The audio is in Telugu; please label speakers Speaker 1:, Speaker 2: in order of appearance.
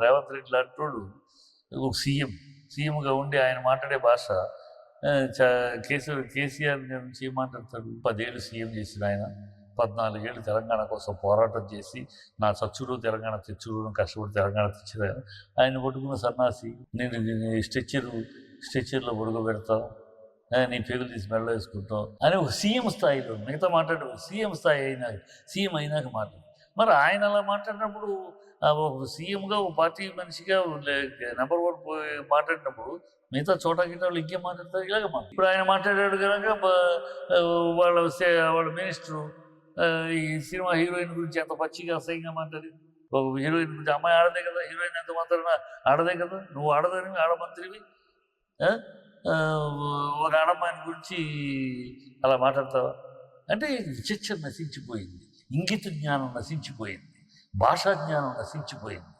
Speaker 1: రేవంత్ రెడ్డి లాంటోడు ఒక సీఎం. సీఎంగా ఉండి ఆయన మాట్లాడే భాష చ- కేసీఆర్ కేసీఆర్ నుంచి ఏం మాట్లాడతాడు పదేళ్ళు సీఎం చేసిన ఆయన. పద్నాలుగేళ్ళు తెలంగాణ కోసం పోరాటం చేసి నా చచ్చుడు తెలంగాణ తెచ్చుడు కష్టపడి తెలంగాణ తెచ్చిన ఆయన. పట్టుకున్న సన్నాసి నేను స్ట్రెచ్చర్ స్ట్రెచ్చర్లో పడుకోబెడతాం నీ పేగులు తీసి మెడలో వేసుకుంటాం అని ఒక సీఎం స్థాయిలో మిగతా మాట్లాడు సీఎం స్థాయి అయినాక సీఎం అయినాక మాట్లాడు మరి ఆయన అలా మాట్లాడినప్పుడు ఒక సీఎంగా ఒక పార్టీ మనిషిగా నెంబర్ వన్ పోయి మాట్లాడినప్పుడు మిగతా చోట గిట్ట వాళ్ళు ఇంకేం మాట్లాడతారు ఇలాగ మాట్లాడు ఇప్పుడు ఆయన మాట్లాడాడు కనుక వాళ్ళ సే- వాళ్ళ మినిస్టరు ఈ సినిమా హీరోయిన్ గురించి ఎంత పచ్చిగా అసహ్యంగా మాట్లాడింది ఒక హీరోయిన్ గురించి అమ్మాయి ఆడదే కదా హీరోయిన్ ఎంత మాత్రం ఆడదే కదా నువ్వు ఆడదని ఆడమంత్రివి ఒక ఆడమ్మాయిని గురించి అలా మాట్లాడతావా? అంటే చర్చ నశించిపోయింది. ఇంగిత జ్ఞానం నశించిపోయింది భాషా జ్ఞానం నశించిపోయింది.